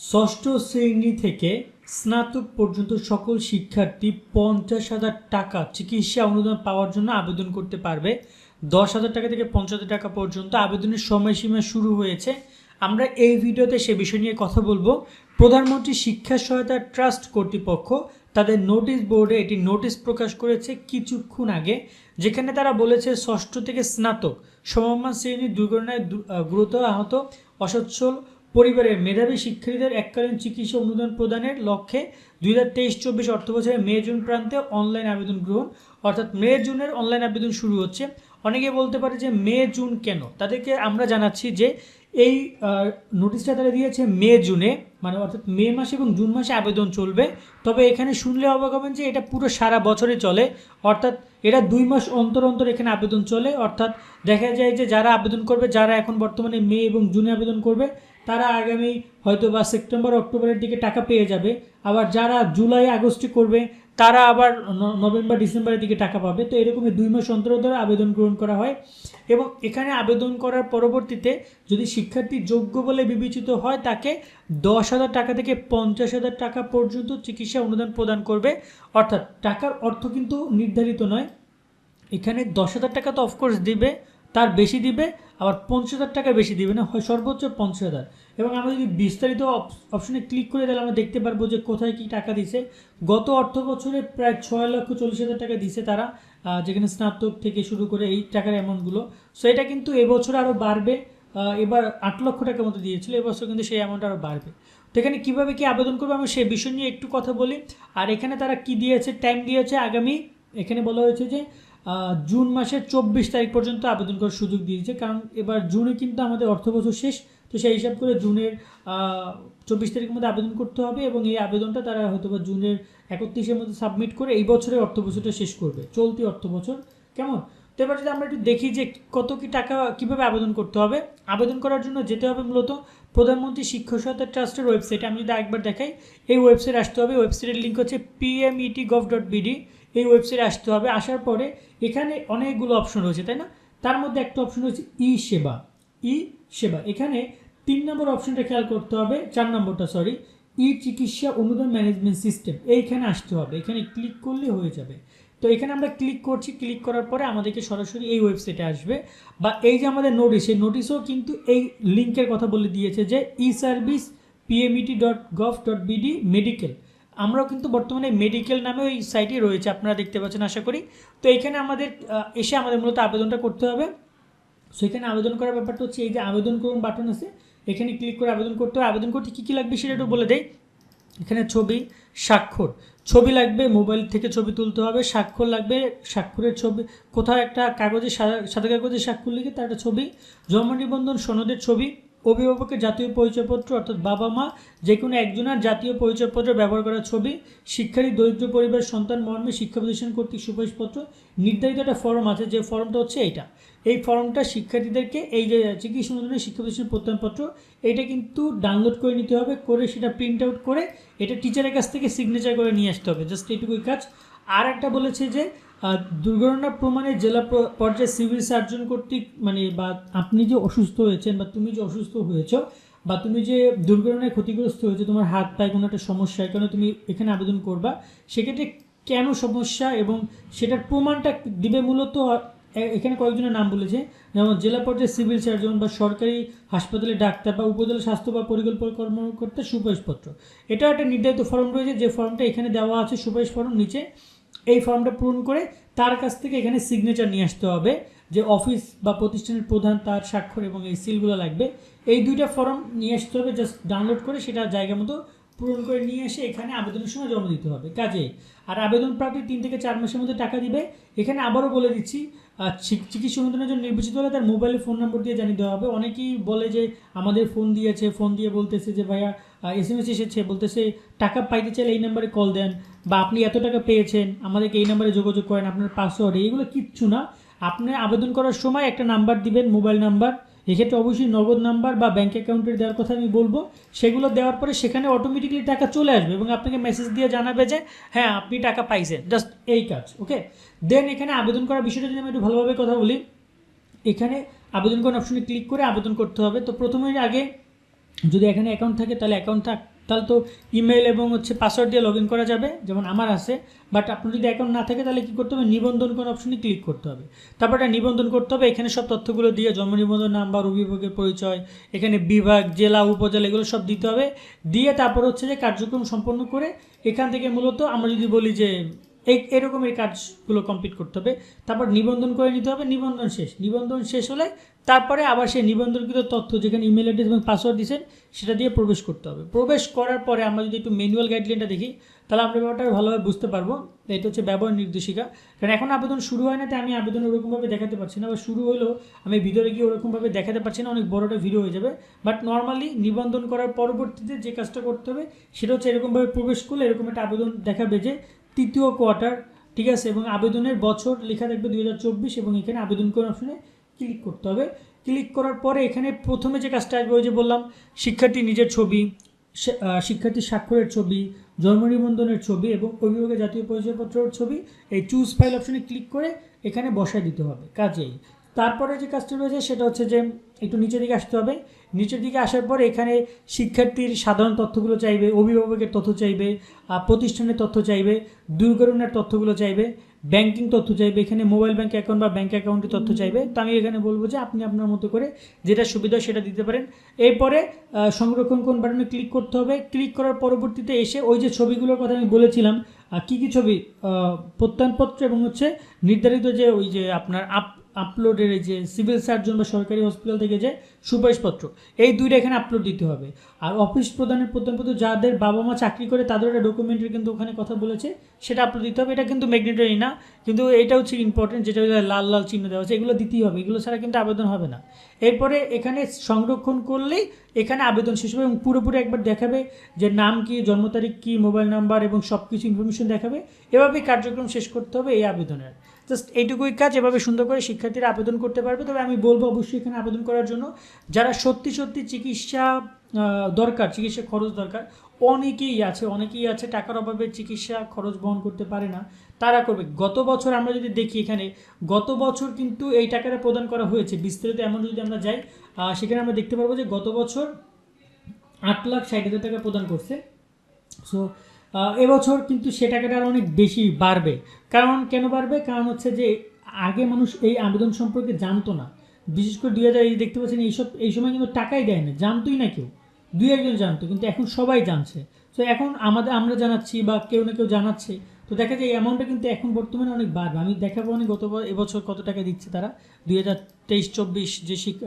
ষষ্ঠ শ্রেণি থেকে স্নাতক পর্যন্ত সকল শিক্ষার্থী পঞ্চাশ হাজার টাকা চিকিৎসা অনুদান পাওয়ার জন্য আবেদন করতে পারবে। দশ হাজার টাকা থেকে পঞ্চাশ হাজার টাকা পর্যন্ত আবেদনের সময়সীমা শুরু হয়েছে। আমরা এই ভিডিওতে সে বিষয় নিয়ে কথা বলব। প্রধানমন্ত্রী শিক্ষা সহায়তা ট্রাস্ট কর্তৃপক্ষ তাদের নোটিশ বোর্ডে এটি নোটিশ প্রকাশ করেছে কিছুক্ষণ আগে, যেখানে তারা বলেছে ষষ্ঠ থেকে স্নাতক সমমান শ্রেণির দুর্ঘটনায় গুরুতর আহত, অসচ্ছল পরিবারের মেধাবী শিক্ষার্থীদের এককালীন চিকিৎসা অনুদান প্রদানের লক্ষ্যে দুই হাজার তেইশ চব্বিশ অর্থ বছরের মে, জুন প্রান্তে অনলাইন আবেদন গ্রহণ, অর্থাৎ মে, জুনের অনলাইন আবেদন শুরু হচ্ছে। অনেকে বলতে পারে যে মে, জুন কেন? তাদেরকে আমরা জানাচ্ছি যে এই নোটিশটা তারা দিয়েছে মে, জুনে মানে অর্থাৎ মে মাসে এবং জুন মাসে আবেদন চলবে। তবে এখানে শুনলে অবাক হবেন যে এটা পুরো সারা বছরে চলে, অর্থাৎ এটা দুই মাস অন্তর অন্তর এখানে আবেদন চলে। অর্থাৎ দেখা যায় যে যারা আবেদন করবে, যারা এখন বর্তমানে মে এবং জুনে আবেদন করবে তারা আগামী হয়তো বা সেপ্টেম্বর, অক্টোবরের দিকে টাকা পেয়ে যাবে। আবার যারা জুলাই, আগস্টে করবে, তারা আবার নভেম্বর, ডিসেম্বরের দিকে টাকা পাবে। তো এরকমই দুই মাস অন্তর অন্তর আবেদন গ্রহণ করা হয়। এবং এখানে আবেদন করার পরবর্তীতে যদি শিক্ষার্থী যোগ্য বলে বিবেচিত হয়, তাকে দশ হাজার টাকা থেকে পঞ্চাশ হাজার টাকা পর্যন্ত চিকিৎসা অনুদান প্রদান করবে। অর্থাৎ টাকার অর্থ কিন্তু নির্ধারিত নয়। এখানে দশ হাজার টাকা তো অফকোর্স দিবে। তার বেশি দিবে, আবার পঞ্চাশ হাজার টাকা বেশি দিবে না, হয় সর্বোচ্চ পঞ্চাশ হাজার। এবং আমরা যদি বিস্তারিত অপশনে ক্লিক করে তাহলে আমরা দেখতে পারব যে কোথায় কি টাকা দিছে। গত অর্থ বছরে প্রায় ছয় লক্ষ চল্লিশ হাজার টাকা দিছে তারা যেখানে স্নাতক থেকে শুরু করে এই টাকার অ্যামাউন্টগুলো সো এটা কিন্তু এবছর আরও বাড়বে এবার আট লক্ষ টাকার মতো দিয়েছিল, এবছর কিন্তু সেই অ্যামাউন্ট আরও বাড়বে। তো এখানে কীভাবে কি আবেদন করবে আমি সেই বিষয় নিয়ে একটু কথা বলি। আর এখানে তারা কি দিয়েছে টাইম দিয়েছে, আগামী, এখানে বলা হয়েছে যে জুন মাসের চব্বিশ তারিখ পর্যন্ত আবেদন করার সুযোগ দিয়েছে। কারণ এবার জুনে কিন্তু আমাদের অর্থবছর শেষ, তো সেই হিসাব করে জুনের চব্বিশ তারিখের মধ্যে আবেদন করতে হবে এবং এই আবেদনটা তারা হয়তো বা জুনের একত্রিশের মধ্যে সাবমিট করে এই বছরের অর্থবছরটা শেষ করবে। চলতি অর্থবছর কেমন? তো এবার যদি আমরা একটু দেখি যে কত কি টাকা কীভাবে আবেদন করতে হবে, আবেদন করার জন্য যেতে হবে মূলত প্রধানমন্ত্রী শিক্ষা সহায়তা ট্রাস্টের ওয়েবসাইটে। আমি যদি একবার দেখাই, এই ওয়েবসাইট আসতে হবে, ওয়েবসাইটের লিঙ্ক হচ্ছে পিএমইটি গভ ডট বিডি এই ওয়েবসাইটে আসতে হবে, আসার পরে এখানে অনেকগুলো অপশন রয়েছে, তাই না? তার মধ্যে একটা অপশন হচ্ছে ই সেবা ই সেবা এখানে তিন নম্বর অপশনটা খেয়াল করতে হবে, চার নম্বরটা সরি ই চিকিৎসা অনুদান ম্যানেজমেন্ট সিস্টেম। এইখানে আসতে হবে, এখানে ক্লিক করলে হয়ে যাবে। তো এখানে আমরা ক্লিক করছি ক্লিক করার পরে আমাদেরকে সরাসরি এই ওয়েবসাইটে আসবে। বা এই যে আমাদের নোটিশ এই নোটিশও কিন্তু এই লিঙ্কের কথা বলে দিয়েছে যে e service PMET dot gov dot BD medical আমরাও কিন্তু বর্তমানে মেডিকেল নামে ওই সাইটে রয়েছে, আপনারা দেখতে পাচ্ছেন, আশা করি। তো এখানে আমাদের এসে আমাদের মূলত আবেদনটা করতে হবে। সো এখানে আবেদন করার ব্যাপারটা হচ্ছে এই যে আবেদন করুন বাটন আছে, এখানে ক্লিক করে আবেদন করতে হবে। আবেদন করতে কী কী লাগবে সেটা একটু বলে দেয় এখানে ছবি, স্বাক্ষর। ছবি লাগবে, মোবাইল থেকে ছবি তুলতে হবে, স্বাক্ষর লাগবে, স্বাক্ষরের ছবি, কোথাও একটা কাগজে, সাদা- কাগজে স্বাক্ষর লিখে তার একটা ছবি, জন্ম নিবন্ধন, সনদের ছবি অভিভাবকের জাতীয় পরিচয়পত্র, অর্থাৎ বাবা মা যে কোনো একজনের জাতীয় পরিচয়পত্র ব্যবহার করা ছবি শিক্ষার্থী দরিদ্র পরিবার সন্তান মর্মে শিক্ষা প্রতিষ্ঠান কর্তৃক সুপারিশপত্র, নির্ধারিত একটা ফর্ম আছে, যে ফর্মটা হচ্ছে এইটা। এই ফর্মটা শিক্ষার্থীদেরকে এই যে চিকিৎসা অনুদানের শিক্ষা প্রতিষ্ঠান প্রত্যয়নপত্র, এটা কিন্তু ডাউনলোড করে নিতে হবে, করে সেটা প্রিন্ট আউট করে এটা টিচারের কাছ থেকে সিগনেচার করে নিয়ে আসতে হবে। জাস্ট এইটুকুই কাজ। আর একটা বলেছে যে আহ, দুর্ঘটনা প্রমাণে জেলা পর্যায়ে সিভিল সার্জন কর্তৃক মানে বা আপনি যে অসুস্থ হয়েছেন বা তুমি যে অসুস্থ হয়েছো বা তুমি যে দুর্ঘটনায় ক্ষতিগ্রস্ত হয়েছে তোমার হাত পায়ে কোনো একটা সমস্যা কারণে তুমি এখানে আবেদন করবা? সেক্ষেত্রে কেন সমস্যা এবং সেটার প্রমাণটা দিবে মূলত এখানে কয়েকজনের নাম বলেছে। যেমন জেলা পর্যায়ে সিভিল সার্জন বা সরকারি হাসপাতালে ডাক্তার বা উপজেলা স্বাস্থ্য বা পরিকল্পনা কর্মকর্তার সুপারিশপত্র। এটা একটা নির্ধারিত ফর্ম রয়েছে যে ফর্মটা এখানে দেওয়া আছে সুপারিশ ফর্ম নিচে। এই ফর্মটা পূরণ করে তার কাছ থেকে এখানে সিগনেচার নিয়ে আসতে হবে যে অফিস বা প্রতিষ্ঠানের প্রধান তার স্বাক্ষর এবং এই সিলগুলো লাগবে। এই দুইটা ফর্ম নিয়ে আসতে হবে জাস্ট ডাউনলোড করে সেটা জায়গা মতো পূরণ করে নিয়ে এসে এখানে আবেদনের সময় জমা দিতে হবে। কাজে, আর আবেদন প্রাপ্তি তিন থেকে চার মাসের মধ্যে টাকা দিবে। এখানে আবারও বলে দিচ্ছি চিকিৎসা অনুদানের জন্য নির্বাচিত হলে তার মোবাইলে ফোন নম্বর দিয়ে জানিয়ে দেওয়া হবে। অনেকেই বলে যে আমাদের ফোন দিয়েছে ফোন দিয়ে বলতেছে যে ভাইয়া এস এম এস এসেছে, বলতেছে টাকা পাইতে চাইলে এই নাম্বারে কল দেন। বা আপনি এত টাকা পেয়েছেন, আমাদেরকে এই নাম্বারে যোগাযোগ করেন, আপনার পাসওয়ার্ড এইগুলো কিচ্ছু না। আপনি আবেদন করার সময় একটা নাম্বার দিবেন মোবাইল নাম্বার এক্ষেত্রে অবশ্যই নগদ নাম্বার বা ব্যাঙ্ক অ্যাকাউন্টের দেওয়ার কথা আমি বলব। সেগুলো দেওয়ার পরে সেখানে অটোমেটিকলি টাকা চলে আসবে এবং আপনাকে মেসেজ দিয়ে জানাবে যে হ্যাঁ আপনি টাকা পাইছেন জাস্ট এই কাজ ওকে দেন এখানে আবেদন করার বিষয়টা যদি আমি একটু ভালোভাবে কথা বলি, এখানে আবেদন করার অপশনে ক্লিক করে আবেদন করতে হবে। তো প্রথমে আগে যদি এখানে অ্যাকাউন্ট থাকে, তাহলে অ্যাকাউন্ট থাক তাহলে তো ইমেল এবং হচ্ছে পাসওয়ার্ড দিয়ে লগ করা যাবে, যেমন আমার আছে বাট আপনার যদি অ্যাকাউন্ট না থাকে তাহলে কী করতে হবে? নিবন্ধন কোন অপশনে ক্লিক করতে হবে। তারপর এটা নিবন্ধন করতে হবে, এখানে সব তথ্যগুলো দিয়ে জন্ম নিবন্ধন নাম্বার অভিভাবকের পরিচয়, এখানে বিভাগ, জেলা, উপজেলা, এগুলো সব দিতে হবে। দিয়ে তারপর হচ্ছে যে কার্যক্রম সম্পন্ন করে এখান থেকে মূলত আমরা যদি বলি যে এই এরকমের কাজগুলো কমপ্লিট করতে হবে। তারপর নিবন্ধন করে নিতে হবে, নিবন্ধন শেষ। নিবন্ধন শেষ হলে তারপরে আবার সেই নিবন্ধনকৃত তথ্য যেখানে ইমেল অ্যাড্রেস এবং পাসওয়ার্ড দিয়েছেন, সেটা দিয়ে প্রবেশ করতে হবে। প্রবেশ করার পরে আমরা যদি একটু ম্যানুয়াল গাইডলাইনটা দেখি, তাহলে আমরা ব্যাপারটা ভালোভাবে বুঝতে পারব এটা হচ্ছে ব্যবহার নির্দেশিকা। কারণ এখন আবেদন শুরু হয় না, তাই আমি আবেদন ওরকমভাবে দেখাতে পারছি না। বা শুরু হলেও আমি ভিতরে গিয়ে ওরকমভাবে দেখাতে পারছি না, অনেক বড়টা ভিডিও হয়ে যাবে। বাট নর্মালি নিবন্ধন করার পরবর্তীতে যে কাজটা করতে হবে, সেটা হচ্ছে এরকমভাবে প্রবেশ করলে এরকম একটা আবেদন দেখাবে যে তৃতীয় কোয়ার্টার ঠিক আছে? এবং আবেদনের বছর লেখা থাকবে দুই হাজার চব্বিশ এবং এখানে আবেদন করে অপশনে ক্লিক করতে হবে। ক্লিক করার পরে এখানে প্রথমে যে কাজটা আসবে, ওই যে বললাম শিক্ষার্থী নিজের ছবি শিক্ষার্থী স্বাক্ষরের ছবি, জন্ম নিবন্ধনের ছবি এবং অভিভাবকের জাতীয় পরিচয়পত্রের ছবি, এই চুজ ফাইল অপশনে ক্লিক করে এখানে বসায় দিতে হবে। কাজেই তারপরে যে কাজটা রয়েছে সেটা হচ্ছে যে একটু নিচের দিকে আসতে হবে। নিচের দিকে আসার পর এখানে শিক্ষার্থীর সাধারণ তথ্যগুলো চাইবে, অভিভাবকের তথ্য চাইবে প্রতিষ্ঠানের তথ্য চাইবে, দুর্ঘটনার তথ্যগুলো চাইবে ব্যাংকিং তথ্য চাইবে, এখানে মোবাইল ব্যাঙ্ক অ্যাকাউন্ট বা ব্যাঙ্ক অ্যাকাউন্টের তথ্য চাইবে। তো আমি এখানে বলব যে আপনি আপনার মতো করে যেটা সুবিধা সেটা দিতে পারেন। এরপরে সংরক্ষণ কোন বাটনে ক্লিক করতে হবে। ক্লিক করার পরবর্তীতে এসে ওই যে ছবিগুলোর কথা আমি বলেছিলাম কী কী ছবি? প্রত্যয়নপত্র এবং হচ্ছে নির্ধারিত যে ওই যে আপনার আপ আপলোডের যে সিভিল সার্জন বা সরকারি হসপিটাল থেকে যে সুপারিশপত্র, এই দুইটা এখানে আপলোড দিতে হবে। আর অফিস প্রদানের প্রত্যয়নপত্র, যাদের বাবা মা চাকরি করে তাদের একটা ডকুমেন্টের কিন্তু ওখানে কথা বলেছে, সেটা আপলোড দিতে হবে। এটা কিন্তু ম্যাগনেটরি না, কিন্তু এটা হচ্ছে ইম্পর্টেন্ট যেটা লাল লাল চিহ্ন দেওয়া আছে, এগুলো দিতেই হবে। এগুলো ছাড়া কিন্তু আবেদন হবে না। এরপরে এখানে সংরক্ষণ করলেই এখানে আবেদন শেষ হবে এবং পুরোপুরি একবার দেখাবে যে নাম কি, জন্ম তারিখ কী মোবাইল নাম্বার এবং সব কিছু ইনফরমেশন দেখাবে। এভাবেই কার্যক্রম শেষ করতে হবে এই আবেদনের। জাস্ট এইটুকুই কাজ, এভাবে সুন্দর করে শিক্ষার্থীরা আবেদন করতে পারবে। তবে আমি বলব অবশ্যই এখানে আবেদন করার জন্য, যারা সত্যি সত্যি চিকিৎসা দরকার, চিকিৎসা খরচ দরকার, অনেকেই আছে অনেকেই আছে টাকার অভাবে চিকিৎসা খরচ বহন করতে পারে না, তারা করবে। গত বছর আমরা যদি দেখি এখানে, গত বছর কিন্তু এই টাকাটা প্রদান করা হয়েছে। বিস্তারিত এমন যদি আমরা যাই সেখানে আমরা দেখতে পারব যে গত বছর আট লাখ ষাট হাজার টাকা প্রদান করছে। সো এবছর কিন্তু সে টাকাটা আরও অনেক বেশি বাড়বে। কারণ কেন বাড়বে? কারণ হচ্ছে যে আগে মানুষ এই আবেদন সম্পর্কে জানতো না। বিশেষ করে দুই হাজার দেখতে পাচ্ছেন, এইসব, এই সময় কিন্তু টাকাই দেয় না। জানতোই না কেউ। দুই একজন জানতো, কিন্তু এখন সবাই জানছে। তো এখন আমাদের, আমরা জানাচ্ছি বা কেউ না কেউ জানাচ্ছে। তো দেখা যায় এই অ্যামাউন্টটা কিন্তু এখন বর্তমানে অনেক বাড়বে। আমি দেখাবো অনেক গত এবছর কত টাকা দিচ্ছে তারা। দুই হাজার তেইশ, চব্বিশ যে শিক-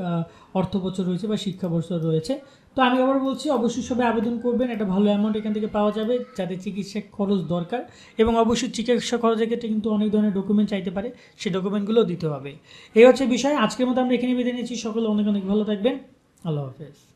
অর্থ বছর রয়েছে বা শিক্ষা বছর রয়েছে তো আমি আবার বলছি, অবশ্যই সবাই আবেদন করবেন, একটা ভালো অ্যামাউন্ট এখান থেকে পাওয়া যাবে যাদের চিকিৎসা খরচ দরকার। এবং অবশ্যই চিকিৎসা খরচের ক্ষেত্রে কিন্তু অনেক ধরনের ডকুমেন্ট চাইতে পারে সেই ডকুমেন্টগুলো দিতে হবে। এই হচ্ছে বিষয়, আজকের মতো আমরা এখানে বেঁধে নিয়েছি সকলে অনেক অনেক ভালো থাকবেন, আল্লাহ হাফেজ।